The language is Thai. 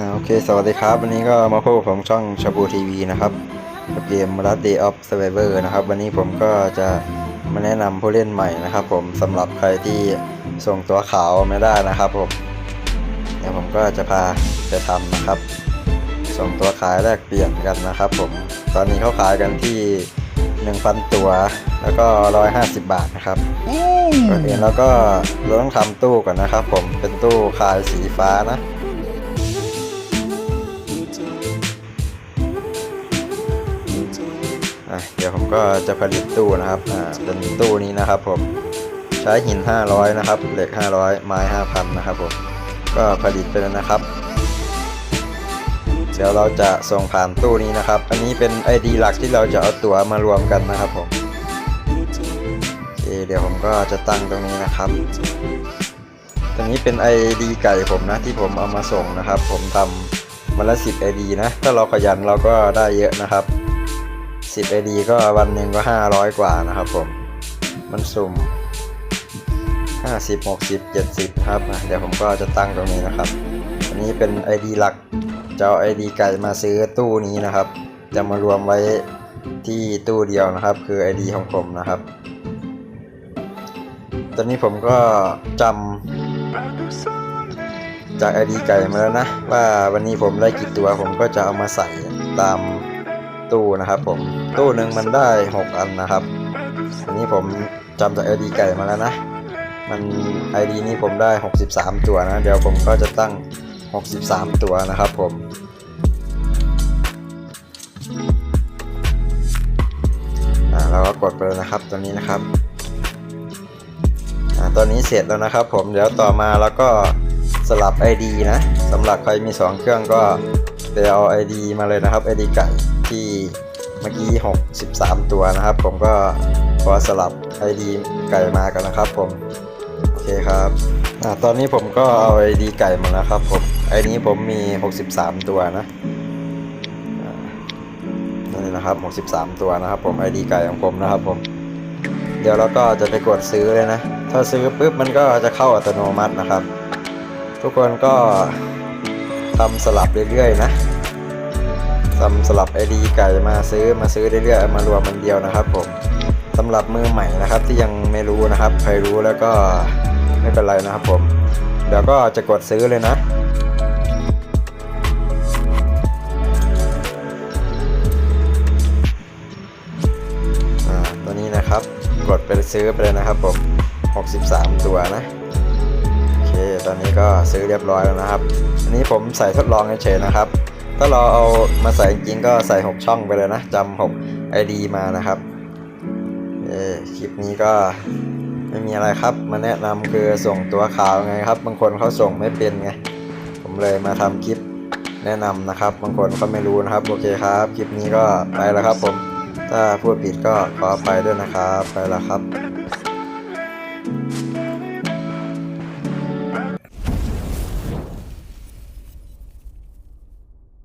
อ่าโอเค สวัสดีครับ วันนี้ก็มาพบกับผมช่องชาบูทีวีนะครับกับเกม Last Day of Survivor นะครับ วันนี้ผมก็จะมาแนะนำผู้เล่นใหม่นะครับ ผมสำหรับใครที่ส่งตัวขาวไม่ได้นะครับผมเดี๋ยวผมก็จะพาไปทำนะครับ ส่งตัวขายแลกเปลี่ยนกันนะครับ ผมตอนนี้เขาขายกันที่1,000ตัว แล้วก็ 150 บาทนะครับก่อนอื่นเราก็เราต้องทำตู้ก่อนนะครับ ผมเป็นตู้คายสีฟ้านะ อะเดี๋ยวผมก็จะผลิตตู้นะครับอ่าเป็นตู้นี้นะครับผมใช้หิน 500 นะครับเหล็ก 500 ไม้ 5,000 นะครับผมก็ผลิตไปแล้วนะครับ เดี๋ยวเราจะส่งผ่านตู้นี้นะครับ อันนี้เป็น ID หลักที่เราจะเอาตั๋วมารวมกันนะครับผมโอเคเดี๋ยวผมก็จะตั้งตรงนี้นะครับตรงนี้เป็น ID ไก่ผมนะที่ผมเอามาส่งนะครับ ผมทำวันละ10 ID นะ ถ้าเราขยันเราก็ได้เยอะนะครับ 10 ID ก็วันหนึ่งก็ 500 กว่านะครับผม มันสุ่ม 50 60 70 ครับ เดี๋ยวผมก็จะตั้งตรงนี้นะครับ อันนี้เป็น ID หลักจะเอา ID ไก่มาซื้อตู้นี้นะครับ จะมารวมไว้ที่ตู้เดียวนะครับ คือ ID ของผมนะครับ ตอนนี้ผมก็จำจาก ID ไก่มาแล้วนะ ว่าวันนี้ผมได้กี่ตัวผมก็จะเอามาใส่ตาม ตู้นะครับผมตู้หนึ่งมันได้ 6 อันนะครับ อันนี้ผมจำจาก ID ไก่มาแล้วนะ มัน ID นี้ผมได้ 63 ตัวนะ เดี๋ยวผมก็จะตั้ง 63 ตัวนะครับผมอ่าเราก็กดไปเลยนะครับตัวนี้นะครับอ่าตอนนี้เสร็จแล้วนะครับ ผมเดี๋ยวต่อมาแล้วก็สลับ ID นะสำหรับใครมี 2 เครื่องก็ไปเอา ID มาเลยนะครับ ID ไก่ ที่เมื่อกี้ 63 ตัวนะครับ ผมก็ขอสลับ ID ไก่มากันนะครับ ผมโอเคครับอตอนนี้ผมก็เอา ID ไก่มาแล้วครับผม ID นี้ผมมี 63 ตัวนะนี่นะครับ 63 ตัวนะครับ ผม ID ไก่ของผมนะครับผมเดี๋ยวเราก็จะไปกดซื้อเลยนะ ถ้าซื้อปุ๊บมันก็จะเข้าอัตโนมัตินะครับ ทุกคนก็ทำสลับเรื่อยๆนะ ทำสลับ ID ไก่มาซื้อมาซื้อเรื่อยๆมารวมมันเดียวนะครับผมสำหรับมือใหม่นะครับที่ยังไม่รู้นะครับใครรู้แล้วก็ไม่เป็นไรนะครับผม เดี๋ยวก็จะกดซื้อเลยนะตัวนี้นะครับกดไปซื้อไปเลยนะครับผม 63 ตัวนะโอเคตอนนี้ก็ซื้อเรียบร้อยแล้วนะครับ อันนี้ผมใส่ทดลองเฉยๆนะครับ ถ้าเราเอามาใส่จริงก็ใส่ 6 ช่องไปเลยนะจำ6 ID มานะครับเออคลิปนี้ก็ไม่มีอะไรครับ มาแนะนำคือส่งตัวขาวไงครับ บางคนเขาส่งไม่เป็นไง ผมเลยมาทำคลิปแนะนำนะครับ บางคนก็ไม่รู้นะครับ โอเคครับ คลิปนี้ก็ไปแล้วครับผม ถ้าพูดผิดก็ขอไปด้วยนะครับ ไปแล้วครับ